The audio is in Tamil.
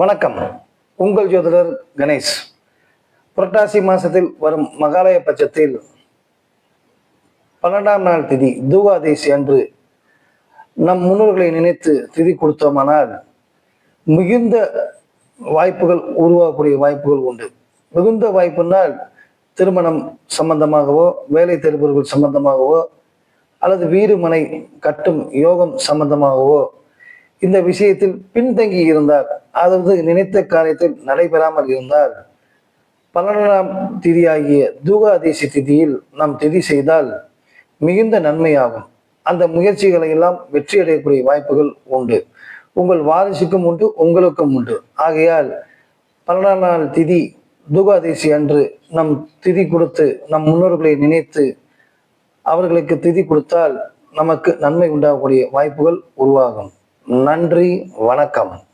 வணக்கம். உங்கள் ஜோதிடர் கணேஷ். புரட்டாசி மாசத்தில் வரும் மகாலய பட்சத்தில் பன்னெண்டாம் நாள் திதி தூவாதேசி அன்று நம் முன்னோர்களை நினைத்து திதி கொடுத்தோமானால் மிகுந்த வாய்ப்புகள் உருவாகக்கூடிய வாய்ப்புகள் உண்டு. மிகுந்த வாய்ப்புனால் திருமணம் சம்பந்தமாகவோ வேலை தேடுபவர்கள் சம்பந்தமாகவோ அல்லது வீடு மனை கட்டும் யோகம் சம்பந்தமாகவோ இந்த விஷயத்தில் பின்தங்கி இருந்தால் அதாவது நினைத்த காரியத்தில் நடைபெறாமல் இருந்தால் பன்னெண்டாம் திதியாகிய தூகாதேசி திதியில் நாம் திதி செய்தால் மிகுந்த நன்மையாகும். அந்த முயற்சிகளை எல்லாம் வெற்றி அடையக்கூடிய வாய்ப்புகள் உண்டு. உங்கள் வாரிசுக்கும் உண்டு உங்களுக்கும் உண்டு. ஆகையால் பன்னெண்டாம் நாள் திதி தூகாதேசி அன்று நம் திதி கொடுத்து நம் முன்னோர்களை நினைத்து அவர்களுக்கு திதி கொடுத்தால் நமக்கு நன்மை உண்டாகக்கூடிய வாய்ப்புகள் உருவாகும். நன்றி வணக்கம்.